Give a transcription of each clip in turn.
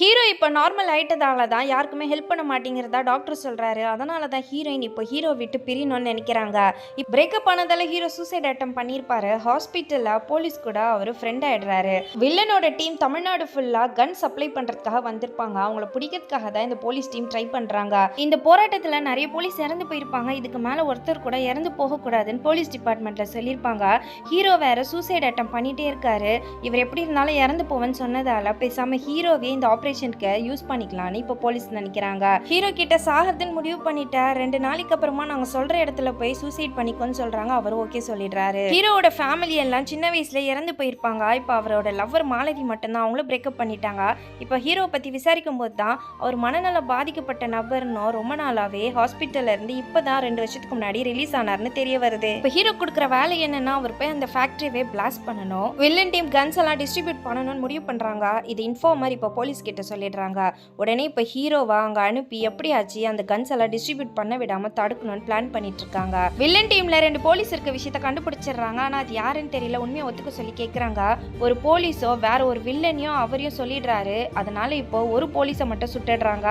Hero இப்போ normal ஆயிட்டதால தான் யாருக்குமே ஹெல்ப் பண்ண மாட்டேங்கிறதா டாக்டர் சொல்கிறாரு அதனால தான் ஹீரோயின் இப்போ ஹீரோ விட்டு பிரியணும்னு நினைக்கிறாங்க. இப்போ பிரேக்கப் ஆனதால ஹீரோ சூசைட் அட்டம் பண்ணியிருப்பாரு. ஹாஸ்பிட்டலில் போலீஸ் கூட அவர் ஃப்ரெண்ட் ஆயிடுறாரு. வில்லனோட டீம் தமிழ்நாடு ஃபுல்லாக கன் சப்ளை பண்ணுறதுக்காக வந்திருப்பாங்க. அவங்கள பிடிக்கிறதுக்காக தான் இந்த போலீஸ் டீம் ட்ரை பண்ணுறாங்க இந்த போராட்டத்தில் நிறைய போலீஸ் இறந்து போயிருப்பாங்க. இதுக்கு மேலே ஒருத்தர் கூட இறந்து போகக்கூடாதுன்னு போலீஸ் டிபார்ட்மெண்ட்டில் சொல்லியிருப்பாங்க. ஹீரோ வேற சூசைட் அட்டம் பண்ணிகிட்டே இருக்காரு. இவர் எப்படி இருந்தாலும் இறந்து போவேன்னு சொன்னதால் பேசாமல் ஹீரோவே இந்த ஆப்ரேஷனுக்கு யூஸ் பண்ணிக்கலாம்னு இப்போ போலீஸ் நினைக்கிறாங்க. ஹீரோ கிட்ட சாகிறதுன்னு முடிவு பண்ணிட்டா. ரெண்டு நாளைக்கு அப்புறமா நாங்க சொல்ற இடத்துல போய் சூசைட் பண்ணிக்கோன்னு சொல்றாங்க. அவர் ஓகே சொல்லிடுறாரு. ஹீரோவோட ஃபேமிலி எல்லாம் சின்ன வயசுல இறந்து போயிருப்பாங்க. இப்போ அவரோட லவ்வர் மாலதி மட்டும்தான். அவங்களும் பிரேக்கப் பண்ணிட்டாங்க. இப்போ ஹீரோ பத்தி விசாரிக்கும் போது தான் அவர் மனநல பாதிக்கப்பட்ட நபர்னோ ரொம்ப நாளாவே ஹாஸ்பிட்டல்ல இருந்து இப்பதான் ரெண்டு வருஷத்துக்கு முன்னாடி ரிலீஸ் ஆனார்னு தெரிய வருது. இப்போ ஹீரோ கொடுக்குற வேலை என்னன்னா அவர் போய் அந்த ஃபேக்டரியே பிளாஸ்ட் பண்ணணும். வில்லன் டீம் கன்ஸ் எல்லாம் டிஸ்ட்ரிபியூட் பண்ணணும்னு முடிவு பண்றாங்க. இது இன்ஃபார்மர் இப்போ போலீஸ் கிட்ட சொல்லிடுறாங்க. உடனே இப்போ ஹீரோவா அங்க அனுப்பி எப்படியாச்சு அந்த கன்ஸ் எல்லாம் டிஸ்ட்ரிபியூட் பண்ண விடாம தடுக்கணும்னு பிளான் பண்ணிட்டு இருக்காங்க வில்லன் டீம்ல ரெண்டு போலீஸ் இருக்க விஷயத்த கண்டுபிடிச்சிடுறாங்க. ஆனா அது யாருன்னு தெரியல. உண்மையை ஒத்துக்க சொல்லி கேட்குறாங்க ஒரு போலீஸோ வேற ஒரு வில்லனையும் அவரையும் சொல்லிடுறாரு. அதனால இப்போ ஒரு போலீஸை மட்டும் சுட்டுடுறாங்க.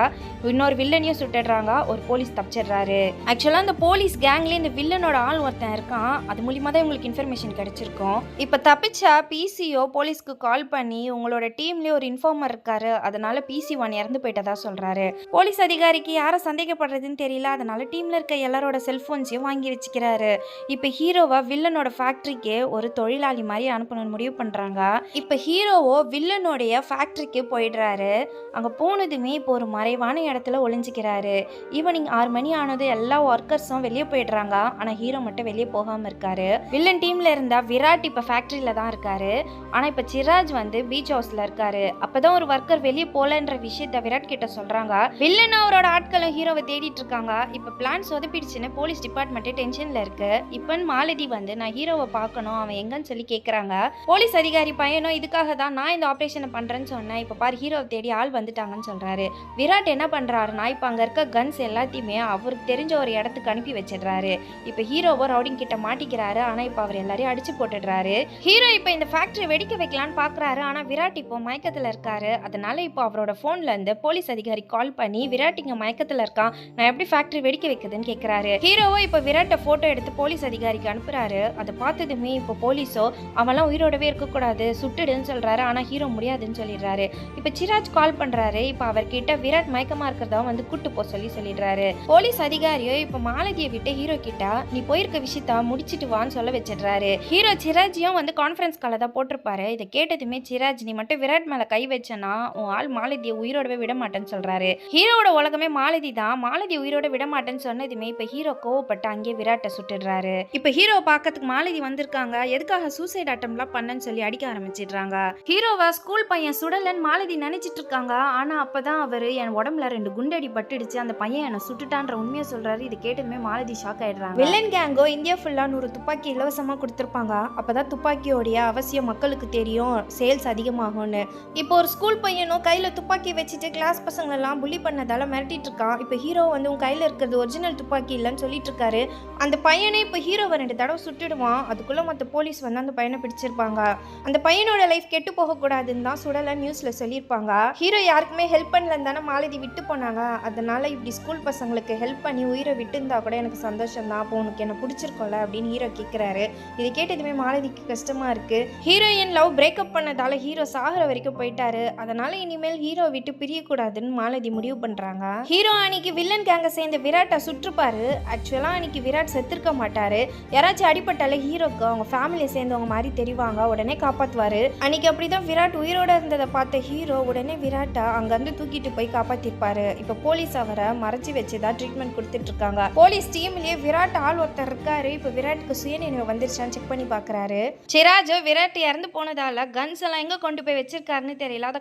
இன்னொரு வில்லனையும் சுட்டுடுறாங்க. ஒரு போலீஸ் தப்பிச்சிடுறாரு. ஆக்சுவலாக அந்த போலீஸ் கேங்லேயே இந்த வில்லனோட ஆள் ஒருத்தன் இருக்கான். அது மூலியமாக தான் உங்களுக்கு இன்ஃபர்மேஷன் கிடைச்சிருக்கும். இப்போ தப்பிச்சா பிசிஓ போலீஸ்க்கு கால் பண்ணி உங்களோட டீம்லேயே ஒரு இன்ஃபார்மர் இருக்காரு. அதனால பிசி ஒன் இறந்து போயிட்டதா சொல்றாரு. போலீஸ் அதிகாரிக்கு யாரை சந்தேகப்படுறதுன்னு தெரியல அதனால டீம்ல இருக்க எல்லாரோட செல்போன்ஸையும் வாங்கி வச்சுக்கிறாரு. இப்போ ஹீரோவை வில்லனோட ஃபேக்ட்ரிக்கு ஒரு தொழிலாளி மாதிரி அனுப்பணும்னு முடிவு பண்றாங்க. இப்போ ஹீரோவோ வில்லனுடைய ஃபேக்ட்ரிக்கு போயிடுறாரு. அங்கே போனதுமே இப்போ ஒரு மறைவான இடத்துல ஒளிஞ்சிக்கிறாரு. ஈவினிங் ஆறு மணி ஆனது எல்லா ஒர்க்கர்ஸும் வெளியே போயிடுறாங்க. ஆனால் ஹீரோ மட்டும் வெளியே போகாமல் இருக்காரு. வில்லன் டீம்ல இருந்தா விராட் இப்போ ஃபேக்ட்ரியில தான் இருக்காரு. ஆனால் இப்போ சிராஜ் வந்து பீச் ஹவுஸ்ல இருக்காரு. அப்பதான் ஒரு ஒர்க்கர் வெளியே போலன்ற விஷயத்த விராட் கிட்ட சொல்றாங்க. வில்லன் அவரோட ஆட்களும் ஹீரோவை தேடிட்டு இருக்காங்க. இப்ப பிளான் சொதப்பிடுச்சுன்னு போலீஸ் டிபார்ட்மெண்ட் டென்ஷன்ல இருக்கு. இப்போ மாலதி வந்து நான் ஹீரோவை பார்க்கணும். அவன் எங்கன்னு சொல்லி கேக்குறாங்க. போலீஸ் அதிகாரி பையனும் இதுக்காக தான் நான் இந்த ஆபரேஷனை பண்றேன்னு சொன்னேன். இப்போ பாரு ஹீரோவை தேடி ஆள் வந்துட்டாங்கன்னு சொல்றாரு. விராட் என்ன பண்றாருன்னா இப்போ அங்க இருக்க கன்ஸ் எல்லாத்தையுமே அவருக்கு தெரிஞ்ச ஒரு இடத்துக்கு அனுப்பி வச்சிடுறாரு. இப்ப ஹீரோவோ ரவுடிங் கிட்ட மாட்டிக்கிறாரு. ஆனா இப்போ அவர் எல்லாரையும் அடிச்சு போட்டுடுறாரு. ஹீரோ இப்போ இந்த ஃபேக்டரி வெடிக்க வைக்கலான்னு பாக்குறாரு. ஆனா விராட் இப்போ மயக்கத்துல இருக்காரு. அதனால இப்போ அவரோட ஃபோன்லேருந்து போலீஸ் அதிகாரி கால் பண்ணி விராட் இங்கே மயக்கத்தில் இருக்கான் நான் எப்படி ஃபேக்ட்ரி வெடிக்க வைக்குதுன்னு கேட்குறாரு ஹீரோவோ இப்போ விராட்டை ஃபோட்டோ எடுத்து போலீஸ் அதிகாரிக்கு அனுப்புறாரு. அதை பார்த்ததுமே இப்போ போலீஸோ அவன்லாம் உயிரோடவே இருக்கக்கூடாது சுட்டுடுன்னு சொல்கிறாரு ஆனால் ஹீரோ முடியாதுன்னு சொல்லிடுறாரு. இப்போ சிராஜ் கால் பண்ணுறாரு இப்போ அவர்கிட்ட விராட் மயக்கமாக இருக்கிறதா? வந்து கூட்டு போ சொல்லி சொல்லிடுறாரு. போலீஸ் அதிகாரியோ இப்போ மாலதியை விட்டு ஹீரோ கிட்ட நீ போயிருக்க விஷயத்த முடிச்சிட்டு வான்னு சொல்ல வச்சிடுறாரு. ஹீரோ சிராஜியும் வந்து கான்ஃபரன்ஸ் காலை தான் போட்டிருப்பாரு. இதை கேட்டதுமே சிராஜ் நீ மட்டும் விராட் மேலே கை வச்சனா உன் ஆள் மாலதியை உயிரோடவே விட மாட்டேன்னு சொல்றாரு. ஹீரோவோட உலகமே மாலதி தான் மாலதி உயிரோட விட மாட்டேன்னு சொன்னதுமே இப்போ ஹீரோ கோவப்பட்டு அங்கேயே விராட்டை சுட்டுடுறாரு. இப்போ ஹீரோ பார்க்கறதுக்கு மாலதி வந்திருக்காங்க. எதுக்காக சூசைட் அட்டம்லாம் பண்ணன்னு சொல்லி அடிக்க ஆரம்பிச்சிடுறாங்க. ஹீரோவா ஸ்கூல் பையன் சுடலன்னு மாலதி நினைச்சிட்டு இருக்காங்க. ஆனா அப்பதான் அவரு என் உடம்புல ரெண்டு குண்டடி பட்டுடுச்சு. அந்த பையன் என்னை சுட்டுட்டான்ற உண்மையை சொல்றாரு. இது கேட்டதுமே மாலதி ஷாக் ஆயிடுறாங்க. வில்லன் கேங்கோ இந்தியா ஃபுல்லா நூறு துப்பாக்கி இலவசமா கொடுத்துருப்பாங்க. அப்பதான் துப்பாக்கியோடைய அவசியம் மக்களுக்கு தெரியும். சேல்ஸ் அதிகமாகும்னு. இப்போ ஒரு ஸ்கூல் பையனும் கையில் துப்பாக்கி வச்சுட்டு கிளாஸ் பசங்களெல்லாம் புள்ளி பண்ணதால மிரட்டிட்டு இருக்கான். இப்போ ஹீரோ வந்து உன் கையில் இருக்கிறது ஒரிஜினல் துப்பாக்கி இல்லைன்னு சொல்லிட்டு இருக்காரு. அந்த பையனே இப்போ ஹீரோவை ரெண்டு தடவை சுட்டுடுவான். அதுக்குள்ள மற்ற போலீஸ் வந்து அந்த பையனை பிடிச்சிருப்பாங்க. அந்த பையனோட லைஃப் கெட்டு போகக்கூடாதுன்னு தான் சுடலை நியூஸ்ல சொல்லியிருப்பாங்க. ஹீரோ யாருக்குமே ஹெல்ப் பண்ணலன்னு தானே மாலதி விட்டு போனாங்க. அதனால இப்படி ஸ்கூல் பசங்களுக்கு ஹெல்ப் பண்ணி உயிரை விட்டு இருந்தா கூட எனக்கு சந்தோஷம் தான் அப்போ உனக்கு என்ன பிடிச்சிருக்கோம்ல அப்படின்னு ஹீரோ கேட்குறாரு இதை கேட்டதுமே மாலதிக்கு கஷ்டமா இருக்கு. ஹீரோயின் லவ் பிரேக்கப் பண்ணதால ஹீரோ சாகுற வரைக்கும் போயிட்டாரு. அதனால இனிமேல் ஹீரோ விட்டு பிரியக்கூடாதுன்னு மாலதி முடிவு பண்றாங்க. ஹீரோ அன்னைக்கு வில்லன் கேங்க சேர்ந்த விராட்டை சுற்றுப்பாரு. ஆக்சுவலா அன்னைக்கு விராட் செத்துருக்க மாட்டாரு. யாராச்சும் அடிப்பட்டாலே ஹீரோக்கு அவங்க ஃபேமிலியை சேர்ந்தவங்க மாதிரி தெரிவாங்க. உடனே காப்பாத்துவாரு. அன்னைக்கு அப்படிதான் விராட் உயிரோட இருந்ததை பார்த்த ஹீரோ உடனே விராட்டை அங்கிருந்து தூக்கிட்டு போய் காப்பாத்திருப்பாரு. இப்போ போலீஸ் அவரை மறைச்சு வச்சுதான் ட்ரீட்மெண்ட் கொடுத்துட்டு இருக்காங்க. போலீஸ் டீம்லயே விராட் ஆள் ஒருத்தர் இருக்காரு. இப்போ விராட்டுக்கு சுயநினைவு வந்துருச்சான்னு செக் பண்ணி பார்க்கறாரு சிராஜ் விராட் இறந்து போனதால கன்ஸ் எல்லாம் எங்க கொண்டு போய் வச்சிருக்காருன்னு தெரியல. அதை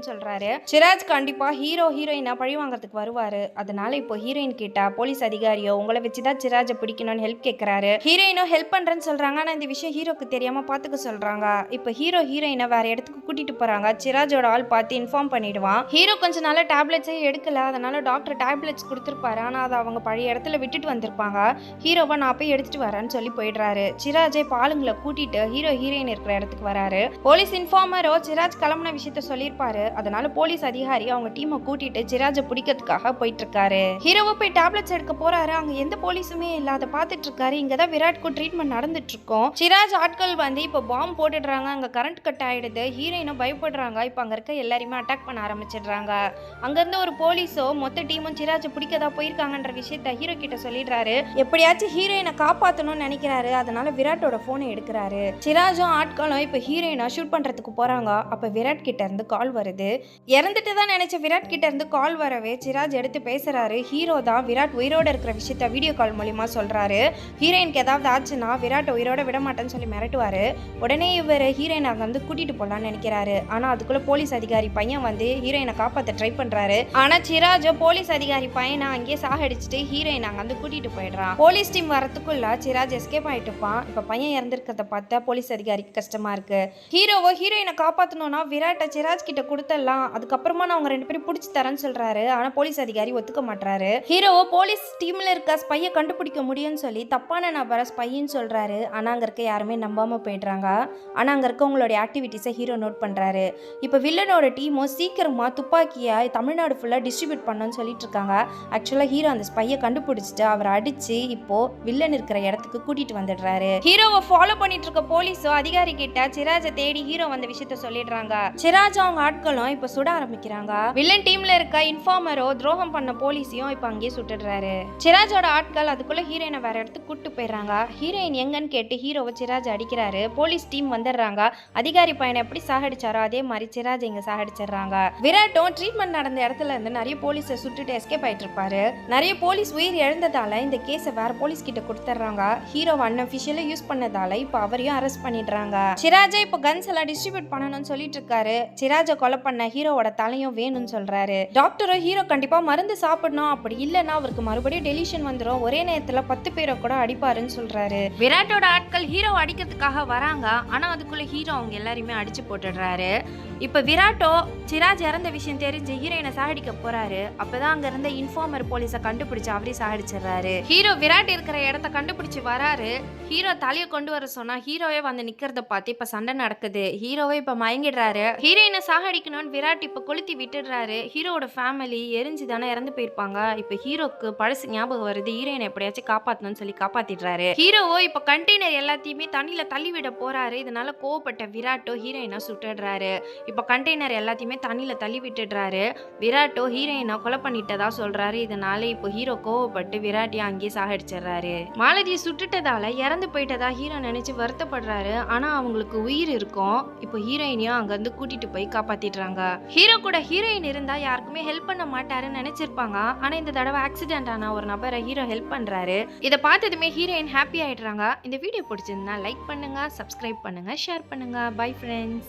கண்டுபிடிக்கணும்னு சொல்றாரு. சிராஜ் கண்டிப்பா ஹீரோ ஹீரோயினா பழி வாங்குறதுக்கு வருவாரு. அதனால இப்போ ஹீரோயின் கிட்ட போலீஸ் அதிகாரியோ உங்களை வச்சுதான் சிராஜை பிடிக்கணும்னு ஹெல்ப் கேட்கறாரு ஹீரோயினோ ஹெல்ப் பண்றேன்னு சொல்றாங்க. ஆனா இந்த விஷயம் ஹீரோக்கு தெரியாம பாத்துக்க சொல்றாங்க. இப்போ ஹீரோ ஹீரோயினை வேற இடத்துக்கு கூட்டிட்டு போறாங்க. சிராஜோட ஆள் பார்த்து இன்ஃபார்ம் பண்ணிடுவான். ஹீரோ கொஞ்ச நாளா டேப்லெட்ஸே எடுக்கல. அதனால டாக்டர் டேப்லெட்ஸ் கொடுத்துருப்பாரு. ஆனா அதை அவங்க பழைய இடத்துல விட்டுட்டு வந்திருப்பாங்க. ஹீரோவை நான் போய் எடுத்துட்டு வரேன்னு சொல்லி போயிடுறாரு. சிராஜை பாலுங்களை கூட்டிட்டு ஹீரோ ஹீரோயின் இருக்கிற இடத்துக்கு வராரு. போலீஸ் இன்ஃபார்மரோ சிராஜ் கிளம்புன விஷயத்த சொல்லியிருப்பாரு. அதனால போலீஸ் அதிகாரி அவங்க டீமை கூட்டிட்டு சிராஜை பிடிக்கிறதுக்காக போயிட்டு இருக்காரு ஹீரோவை போய் டேப்லெட்ஸ் எடுக்க போறாரு. அங்க எந்த போலீஸுமே இல்ல. அதை பார்த்துட்டு இருக்காரு. இங்கதான் விராட்க்கு ட்ரீட்மெண்ட் நடந்துட்டு இருக்கோம். சிராஜ் ஆட்கள் வந்து இப்போ பாம்பு போட்டுடுறாங்க. அங்க கரண்ட் கட் ஆயிடுது. ஹீரோயினும் பயப்படுறாங்க. இப்போ அங்க இருக்க எல்லாரையுமே அட்டாக் பண்ண ஆரம்பிச்சிடுறாங்க. அங்க இருந்த ஒரு போலீஸோ மொத்த டீமும் சிராஜை பிடிக்கதா போயிருக்காங்கன்ற விஷயத்த ஹீரோ கிட்ட சொல்லிடுறாரு. எப்படியாச்சும் ஹீரோயினை காப்பாத்தணும்னு நினைக்கிறாரு. அதனால விராட்டோட போனை எடுக்கிறாரு. சிராஜும் ஆட்களும் இப்போ ஹீரோயினை ஷூட் பண்றதுக்கு போறாங்க. அப்ப விராட் கிட்ட இருந்து கால் வருது. இறந்துட்டு தான் நினைச்ச விராட் கிட்ட இருந்து கால் வரவே சிராஜ் எடுத்து பேசுறாரு. ஹீரோ தான். விராட் உயிரோட இருக்கிற விஷயத்த வீடியோ கால் மூலியமா சொல்றாரு. ஹீரோயினுக்கு ஏதாவது ஆச்சுன்னா விராட் உயிரோட விட மாட்டேன்னு சொல்லி மிரட்டுவாரு. உடனே இவர் ஹீரோயினை அங்கே வந்து கூட்டிட்டு போகலான்னு நினைக்கிறாரு. ஆனா அதுக்குள்ள போலீஸ் அதிகாரி பையன் வந்து ஹீரோயினை காப்பாற்ற ட்ரை பண்றாரு. ஆனா சிராஜோ போலீஸ் அதிகாரி பையனை அங்கேயே சாகடிச்சுட்டு ஹீரோயின் அங்கே வந்து கூட்டிட்டு போயிடுறான். போலீஸ் டீம் வரத்துக்குள்ள சிராஜ் எஸ்கேப் ஆகிட்டுப்பான் இப்ப பையன் இறந்திருக்கிறத பார்த்தா போலீஸ் அதிகாரிக்கு கஷ்டமா இருக்கு. ஹீரோவோ ஹீரோயினை காப்பாற்றணும்னா விராட்டை சிராஜ் கிட்ட கொடுத்துடலாம் அதுக்கப்புறமா நான் அவங்க ரெண்டு பேரும் பிடிச்சி தரேன்னு சொல்றாரு. ஆனா போலீஸ் அதிகாரி ஒத்துக்க மாட்டாரு ஹீரோவோ போலீஸ் டீம்ல இருக்க ஸ்பையை கண்டுபிடிக்க முடியும்னு சொல்லி தப்பான நபரை ஸ்பைன்னு சொல்றாரு. ஆனா அங்க இருக்க யாருமே நம்பாம போயிடுறாங்க. ஆனா அங்க இருக்கவங்களுடைய ஆக்டிவிட்டிஸை ஹீரோ நோட் பண்றாரு. இப்போ வில்லனோட டீமும் சீக்கிரமா துப்பாக்கியை தமிழ்நாடு ஃபுல்லாக டிஸ்ட்ரிபியூட் பண்ணணும்னு சொல்லிட்டு இருக்காங்க. ஆக்சுவலாக ஹீரோ அந்த ஸ்பையை கண்டுபிடிச்சிட்டு அவரை அடிச்சு இப்போ வில்லன் இருக்கிற இடத்துக்கு கூட்டிட்டு வந்துடுறாரு. ஹீரோவை ஃபாலோ பண்ணிட்டு இருக்க போலீஸோ அதிகாரி கிட்ட சிராஜை தேடி ஹீரோ வந்த விஷயத்த சொல்லிடுறாங்க. சிராஜ் அவங்க ஆட்களும் இப்போ சுட ஆரம்பிக்கிறாங்க. வில்லன் டீம்ல இருக்க இன்ஃபார்மரோ துரோகம் பண்ண போலீஸையும் இப்போ அங்கேயே சுட்டுடுறாரு. சிராஜோட ஆட்கள் அதுக்குள்ள ஹீரோயினை வேற இடத்துக்கு கூட்டு போயிடுறாங்க. ஹீரோயின் எங்கன்னு கேட்டு ஹீரோவை சிராஜ் அடிக்கிறாரு. போலீஸ் டீம் வந்துடுறாங்க. அதிகாரி பையனை எப்படி சாகடிச்சாரோ அதே மாதிரி சிராஜ் இங்க சாகடிச்சிடுறாங்க. விராட்டும் ட்ரீட்மெண்ட் நடந்த இடத்துல இருந்து நிறைய போலீஸை சுட்டுட்டு எஸ்கேப் ஆயிட்டு இருப்பாரு. நிறைய போலீஸ் உயிர் இழந்ததால இந்த கேஸை வேற போலீஸ் கிட்ட கொடுத்துட்றாங்க. ஹீரோ அன்அஃபிஷியலா யூஸ் பண்ணதால இப்போ அவரையும் அரெஸ்ட் பண்ணிடுறாங்க. சிராஜை இப்போ கன்ஸ் எல்லாம் டிஸ்ட்ரிபியூட் பண்ணணும்னு சொல்லிட்டு இருக்காரு. சிராஜை கொலை பண்ண ஹீரோவோட தலையும் வேணும்னு சொல்றாரு. டாக்டரும் ஹீரோ கண்டிப்பா மருந்து சாப்பிடணும். அப்படி இல்லைன்னா அவருக்கு மறுபடியும் டெலிஷன் வந்துடும் ஒரே நேரத்துல பத்து பேரை கூட அடிப்பாருன்னு சொல்றாரு. விராட்டோட ஆட்கள் ஹீரோ அடிக்கிறதுக்காக வராங்க. ஆனா அதுக்குள்ள ஹீரோ அவங்க எல்லாரையுமே அடிச்சு போட்டுடுறாரு. இப்போ விராட்டோ சிராஜ் இறந்த விஷயம் தெரிஞ்சு ஹீரோயினை சாகடிக்க போறாரு. அப்பதான் அங்க இருந்த இன்ஃபார்மர் போலீஸை கண்டுபிடிச்சு அவரே சாகடிச்சிடுறாரு. ஹீரோ விராட் இருக்கிற இடத்த கண்டுபிடிச்சு வராரு. ஹீரோ தலையை கொண்டு வர சொன்னா ஹீரோவே வந்து நிக்கிறத பார்த்து இப்ப சண்டை நடக்குது. ஹீரோவே இப்ப மயங்கிடுறாரு. ஹீரோயினை சாகடிக்கணும்னு விராட் இப்போ கொளுத்தி விட்டுடுறாரு. ஹீரோவோட ஃபேமிலி எரிஞ்சு தானே இறந்து போயிருப்பாங்க. இப்போ ஹீரோக்கு பழசு ஞாபகம் வருது. ஹீரோயினை எப்படியாச்சும் காப்பாற்றணும்னு சொல்லி காப்பாத்திடுறாரு. ஹீரோவோ இப்போ கண்டெய்னர் எல்லாத்தையுமே தண்ணியில் தள்ளி விட போறாரு. இதனால கோவப்பட்ட விராட்டோ ஹீரோயினை சுட்டுடுறாரு. இப்போ கண்டெய்னர் எல்லாத்தையுமே தண்ணியில் தள்ளி விட்டுடுறாரு. விராட்டோ ஹீரோயினை கொலை பண்ணிட்டதா சொல்றாரு. இதனால இப்போ ஹீரோ கோவப்பட்டு விராட்டியை அங்கேயே சாகடிச்சிடுறாரு. மாலதியை சுட்டுட்டதால இறந்து போயிட்டதா ஹீரோ நினைச்சு வருத்தப்படுறாரு. ஆனா அவங்களுக்கு உயிர் இருக்கும். இப்போ ஹீரோயினையும் அங்கேருந்து கூட்டிட்டு போய் காப்பாத்திடுறாங்க. ஹீரோ கூட ஹீரோயின் இருந்தா யாருக்குமே ஹெல்ப் பண்ண மாட்டாருன்னு நினைச்சிருப்பாங்க. ஆனா இந்த தடவை ஆக்சிடென்ட் ஆன ஒரு நபரை ஹீரோ ஹெல்ப் பண்றாரு. இதை பார்த்ததுமே ஹீரோயின் ஹாப்பி ஆயிடுறாங்க. இந்த வீடியோ பிடிச்சிருந்தா லைக் பண்ணுங்க சப்ஸ்கிரைப் பண்ணுங்க ஷேர் பண்ணுங்க. Bye friends